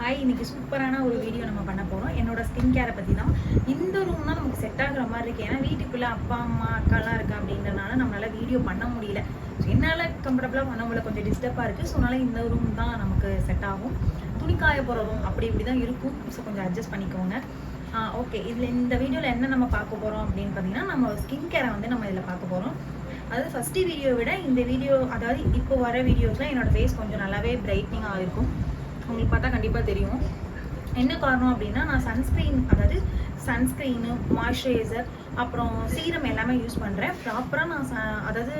Hi இன்றைக்கி சூப்பரான ஒரு வீடியோ நம்ம பண்ண போகிறோம் என்னோட ஸ்கின் கேரை பற்றி தான் இந்த ரூம் தான் நமக்கு செட் ஆகுற மாதிரி இருக்குது ஏன்னா வீட்டுக்குள்ளே அப்பா அம்மா அக்காலாம் இருக்கா அப்படின்றனால நம்மளால் வீடியோ பண்ண முடியல. ஸோ என்னால் கம்ஃபர்டபுளாக பண்ண முடியல. கொஞ்சம் டிஸ்டர்பாக இருக்குது ஸோ அதனால் இந்த ரூம் தான் நமக்கு செட் ஆகும். துணி காய போகிற ரூம் அப்படி இப்படி தான் இருக்கும். ஸோ கொஞ்சம் அட்ஜஸ்ட் பண்ணிக்கோங்க. ஓகே இதில் இந்த வீடியோவில் என்ன நம்ம பார்க்க போகிறோம் அப்படின்னு பார்த்தீங்கன்னா நம்ம ஸ்கின் கேரை வந்து நம்ம இதில் பார்க்க போகிறோம் அதாவது ஃபஸ்ட்டு வீடியோ விட இந்த வீடியோ அதாவது இப்போ வர வீடியோஸ்லாம் என்னோடய ஃபேஸ் கொஞ்சம் நல்லாவே பிரைட்னிங்காக இருக்கும். உங்களுக்கு பார்த்தா கண்டிப்பாக தெரியும். என்ன காரணம் அப்படின்னா நான் சன்ஸ்க்ரீன் அதாவது சன்ஸ்க்ரீனு மாய்ஸ்சரைசர் அப்புறம் சீரம் எல்லாமே யூஸ் பண்ணுறேன் ப்ராப்பராக நான் ச- அதாவது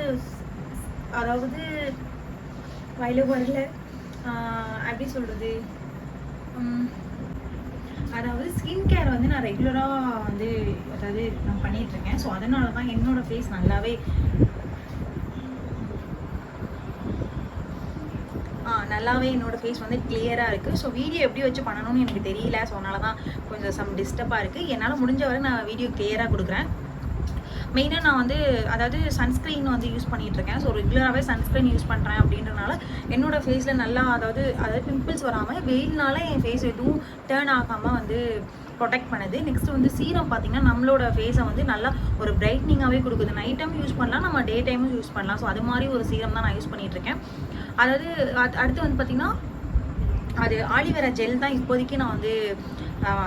அதாவது வயலு வரல எப்படி சொல்கிறது அதாவது ஸ்கின் கேர் வந்து நான் ரெகுலராக வந்து அதாவது நான் பண்ணிகிட்ருக்கேன் ஸோ அதனால தான் என்னோடய ஃபேஸ் நல்லாவே நல்லாவே என்னோட ஃபேஸ் வந்து கிளியராக இருக்குது ஸோ வீடியோ எப்படி வச்சு பண்ணணும்னு எனக்கு தெரியல. ஸோ அதனால தான் கொஞ்சம் சம் டிஸ்டர்பாக இருக்குது என்னால் முடிஞ்ச வரை நான் வீடியோ கிளியராக கொடுக்குறேன். மெயினாக நான் வந்து அதாவது சன்ஸ்க்ரீன் வந்து யூஸ் பண்ணிகிட்டு இருக்கேன் ஸோ ரெகுலராகவே சன்ஸ்க்ரீன் யூஸ் பண்ணுறேன் அப்படின்றனால என்னோடய ஃபேஸில் நல்லா அதாவது அதாவது பிம்பிள்ஸ் வராமல் வெயில்னால என் ஃபேஸ் எதுவும் டேர்ன் ஆகாமல் வந்து ப்ரொடெக்ட் பண்ணுது. நெக்ஸ்ட் வந்து சீரம் பார்த்தீங்கன்னா நம்மளோட ஃபேஸை வந்து நல்லா ஒரு பிரைட்னிங்காகவே கொடுக்குது. நைட் டைம் யூஸ் பண்ணலாம் நம்ம டே டைமும் யூஸ் பண்ணலாம். ஸோ அது மாதிரி ஒரு சீரம் தான் நான் யூஸ் பண்ணிகிட்டு இருக்கேன் அதாவது அடுத்து வந்து பார்த்தீங்கன்னா அது ஆலிவேரா ஜெல் தான் இப்போதைக்கு நான் வந்து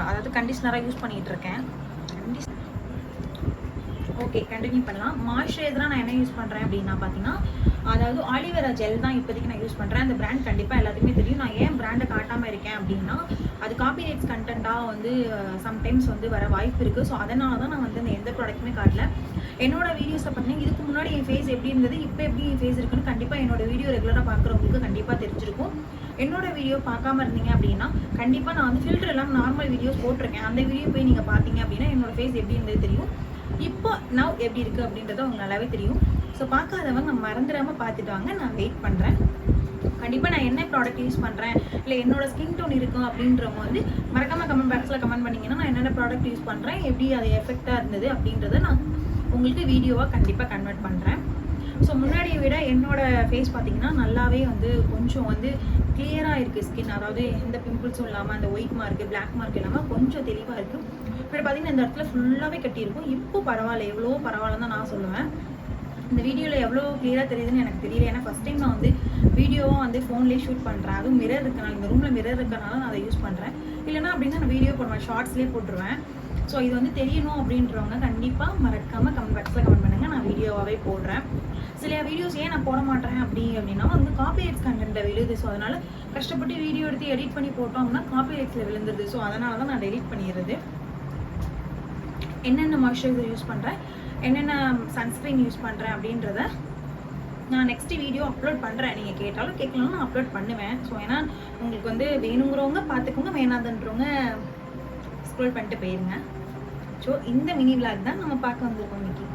அதாவது கண்டிஷ்னராக யூஸ் பண்ணிகிட்டு இருக்கேன் ஓகே கண்டினியூ பண்ணலாம். மாய்ஸ்சரைசராக நான் என்ன யூஸ் பண்ணுறேன் அப்படின்னா பார்த்தீங்கன்னா அதாவது ஆலிவேரா ஜெல் தான் இப்போதைக்கு நான் யூஸ் பண்ணுறேன் அந்த பிராண்ட் கண்டிப்பாக எல்லாத்துக்குமே தெரியும். நான் ஏன் பிராண்டை காட்டாமல் இருக்கேன் அப்படின்னா அது காப்பிரைட்ஸ் கண்டென்ட்டாக வந்து சம்டைம்ஸ் வந்து வர வாய்ப்பு இருக்குது ஸோ அதனால தான் நான் வந்து அந்த எந்த ப்ராடக்ட்டுமே காட்டல. என்னோட வீடியோஸை பார்த்தீங்கன்னா இதுக்கு முன்னாடி என் ஃபேஸ் எப்படி இருந்தது இப்போ எப்படி என் ஃபேஸ் இருக்குன்னு கண்டிப்பாக என்னோட வீடியோ ரெகுலராக பார்க்குறவங்களுக்கு கண்டிப்பாக தெரிஞ்சிருக்கும். என்னோட வீடியோ பார்க்காம இருந்தீங்க அப்படின்னா கண்டிப்பாக நான் வந்து ஃபில்டர் எல்லாம் நார்மல் வீடியோஸ் போட்டிருக்கேன். அந்த வீடியோ போய் நீங்கள் பார்த்தீங்க அப்படின்னா என்னோட ஃபேஸ் எப்படி இருந்தது தெரியும். இப்போ நவ் எப்படி இருக்குது அப்படின்றது உங்களுக்கு நல்லாவே தெரியும். ஸோ பார்க்காதவங்க மறந்துடாம பார்த்துட்டு வாங்க. நான் வெயிட் பண்ணுறேன் கண்டிப்பாக நான் என்ன ப்ராடக்ட் யூஸ் பண்ணுறேன் இல்லை என்னோட ஸ்கின் டோன் இருக்கும் அப்படின்றவங்க வந்து மறக்காம கமெண்ட் பாக்ஸில் கமெண்ட் பண்ணிங்கன்னா நான் என்னென்ன ப்ராடக்ட் யூஸ் பண்ணுறேன் எப்படி அது எஃபெக்டாக இருந்தது அப்படின்றத நான் உங்களுக்கு வீடியோவாக கண்டிப்பாக கன்வெர்ட் பண்ணுறேன் ஸோ முன்னாடியை விட என்னோட ஃபேஸ் பார்த்தீங்கன்னா நல்லாவே வந்து கொஞ்சம் வந்து கிளியராக இருக்குது ஸ்கின் அதாவது எந்த பிம்பிள்ஸும் இல்லாமல் அந்த ஒயிட் மார்க்கு பிளாக் மார்க் இல்லாமல் கொஞ்சம் தெளிவாக இருக்குது இப்போ பார்த்தீங்கன்னா இந்த இடத்துல ஃபுல்லாகவே கட்டியிருக்கும். இப்போ பரவாயில்ல. எவ்வளோ பரவாயில்லன்னு தான் நான் சொல்லுவேன். இந்த வீடியோவில் எவ்வளோ கிளியராக தெரியுதுன்னு எனக்கு தெரியல. ஏன்னா ஃபஸ்ட் டைம் நான் வந்து வீடியோவாக வந்து ஃபோன்லேயே ஷூட் பண்ணுறேன் அதுவும் மிரர் இருக்கனால இந்த ரூமில் மிரர் இருக்கனால நான் அதை யூஸ் பண்ணுறேன் இல்லைனா அப்படின்னா நான் வீடியோ பண்ணுவேன் ஷார்ட்ஸ்லேயே போட்டுருவேன். ஸோ இது வந்து தெரியணும் அப்படின்றவங்க கண்டிப்பாக மறக்காமல் கமெண்ட் பாக்ஸில் கமெண்ட் பண்ணுங்கள் நான் வீடியோவாகவே போடுறேன். சில வீடியோஸ் ஏன் நான் போட மாட்டேன் அப்படி அப்படின்னா வந்து காப்பி ரைட்ஸ் கண்டென்ட்டில் விழுது. ஸோ அதனால் கஷ்டப்பட்டு வீடியோ எடுத்து எடிட் பண்ணி போட்டோம் அப்படின்னா காப்பிரைட்ஸில் விழுந்துருது. ஸோ அதனால தான் நான் டெலிட் பண்ணிடுறது. என்னென்ன மாய்ஸ்சரைசர் யூஸ் பண்ணுறேன் என்னென்ன சன்ஸ்க்ரீன் யூஸ் பண்ணுறேன் அப்படின்றத நான் நெக்ஸ்ட் வீடியோ அப்லோட் பண்ணுறேன் நீங்கள் கேட்டாலும் கேட்கலாம் நான் அப்லோட் பண்ணுவேன். ஸோ ஏன்னா உங்களுக்கு வந்து வேணுங்கிறவங்க பார்த்துக்கோங்க வேணாதுன்றவங்க ஸ்க்ரோல் பண்ணிட்டு போயிருங்க. ஸோ இந்த மினி விளாக் தான் நம்ம பார்க்க வந்திருக்கோம் இன்னைக்கு.